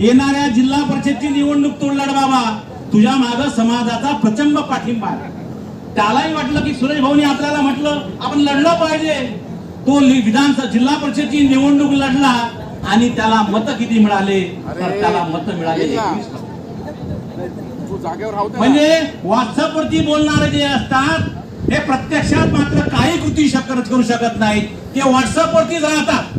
येणाऱ्या जिल्हा परिषदची निवडणूक तोड लढ बाबा तुझ्या माग समाजाचा प्रचंड पाठिंबा आहे. त्यालाही वाटलं की सुरेश भाऊनी आपल्याला म्हटलं आपण लढलं पाहिजे. तो विधानसभा जिल्हा परिषदची निवडणूक लढला आणि त्याला मत किती मिळाले? तर त्याला मत मिळाले. म्हणजे व्हॉट्सअपवरती बोलणारे जे असतात हे प्रत्यक्षात मात्र काही कृती करू शकत नाहीत. ते व्हॉट्सअपवरतीच राहतात.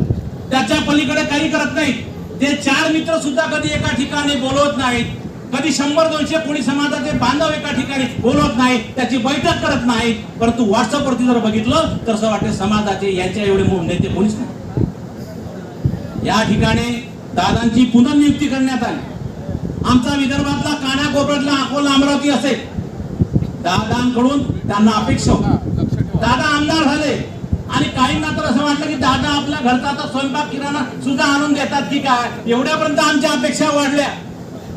त्याच्या पलीकडे काही करत नाहीत. ते चार मित्र सुद्धा कधी एका ठिकाणी बोलवत नाहीत कधी शंभर दोनशे कोणी समाजाचे बांधव एका ठिकाणी बोलवत नाही त्याची बैठक करत नाही परंतु व्हॉट्सअपवरती जर बघितलं तर असं वाटतं समाजाचे यांच्या एवढे नेते कोणीच नाही. या ठिकाणी दादांची पुनर्नियुक्ती करण्यात आली. आमचा विदर्भातला कानाकोपऱ्यातला अकोला अमरावती असेल. दादांकडून त्यांना अपेक्षा दादा आमदार झाले. आणि काहींना तर असं वाटलं की दादा आपल्या घरचा आता स्वयंपाक किराणा सुद्धा आणून देतात की काय? एवढ्यापर्यंत आमच्या अपेक्षा वाढल्या.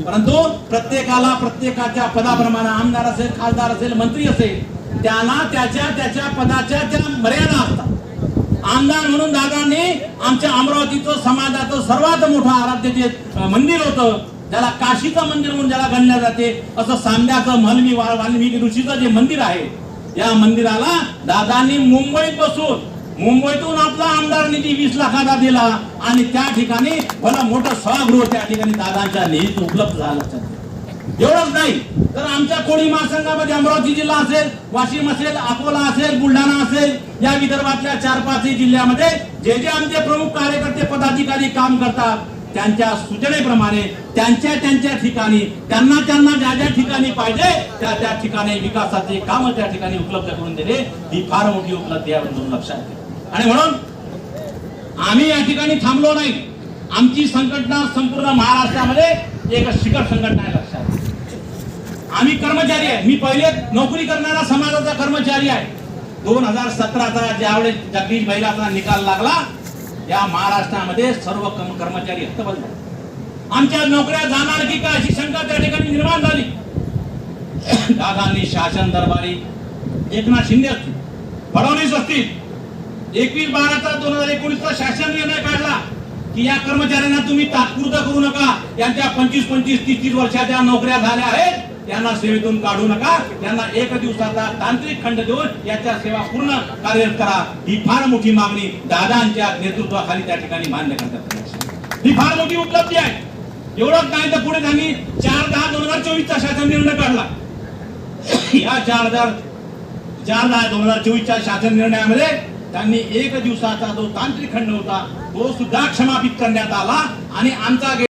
परंतु प्रत्येकाला प्रत्येकाच्या पदाप्रमाणे आमदार असेल खासदार असेल मंत्री असेल त्याला त्याच्या त्याच्या पदाच्या त्या मर्यादा असतात. आमदार म्हणून दादांनी आमच्या अमरावतीचं समाजाचं सर्वात मोठं आराध्य जे मंदिर होतं ज्याला काशीचं मंदिर म्हणून ज्याला गणल्या जाते असं सांध्याचं महलमी वा- वाल्मिकी ऋषीचं जे मंदिर आहे या मंदिराला दादांनी मुंबईत बसून मुंबईतून आपला आमदार निधी वीस लाखाचा दिला आणि त्या ठिकाणी मला मोठं सभागृह त्या ठिकाणी दादांच्या निधीत उपलब्ध झालं एवढंच नाही तर आमच्या कोळी महासंघामध्ये अमरावती जिल्हा असेल वाशिम असेल अकोला असेल बुलढाणा असेल या विदर्भातल्या चार पाचही जिल्ह्यामध्ये जे जे आमचे प्रमुख कार्यकर्ते पदाधिकारी काम करतात त्यांच्या सूचनेप्रमाणे त्यांच्या त्यांच्या ठिकाणी त्यांना त्यांना ज्या ज्या ठिकाणी पाहिजे त्या त्या ठिकाणी विकासाचे काम त्या ठिकाणी उपलब्ध करून दिले. ही फार मोठी उपलब्धी आहे म्हणून लक्षात आणि म्हणून आम्ही या ठिकाणी थांबलो नाही. आमची संघटना संपूर्ण महाराष्ट्रामध्ये एक शिखर संघटना आहे लक्षात आम्ही कर्मचारी आहे. मी पहिले नोकरी करणारा समाजाचा कर्मचारी आहे. दोन हजार सतराचा ज्यावेळेस जगदीश बैलाचा निकाल लागला या महाराष्ट्रामध्ये सर्व कर्मचारी हतबल आमच्या नोकऱ्या जाणार की काय अशी शंका त्या ठिकाणी निर्माण झाली. दादांनी शासन दरबारी एकनाथ शिंदे असतील फडणवीस असतील एकवीस बाराचा दोन हजार एकोणीसचा शासन निर्णय काढला की या कर्मचाऱ्यांना तुम्ही तात्पुरता करू नका. यांच्या पंचवीस पंचवीस तीस तीस वर्षाच्या नोकऱ्या झाल्या आहेत. त्यांना सेवेतून काढू नका. त्यांना एक दिवसाचा तांत्रिक खंड देऊन याच्या सेवा पूर्ण कार्यरत करा. ही फार मोठी मागणी दादांच्या नेतृत्वाखाली त्या ठिकाणी मान्य करतात. ही फार मोठी उपलब्धी आहे. एवढंच नाही तर पुढे त्यांनी चार दहा दोन हजार चोवीसचा शासन निर्णय काढला. या चार हजार चार दहा दोन हजार चोवीसच्या शासन निर्णयामध्ये त्यांनी एक दिवसाचा जो तांत्रिक खंड होता तो सुद्धा क्षमापित करण्यात आला आणि आमचा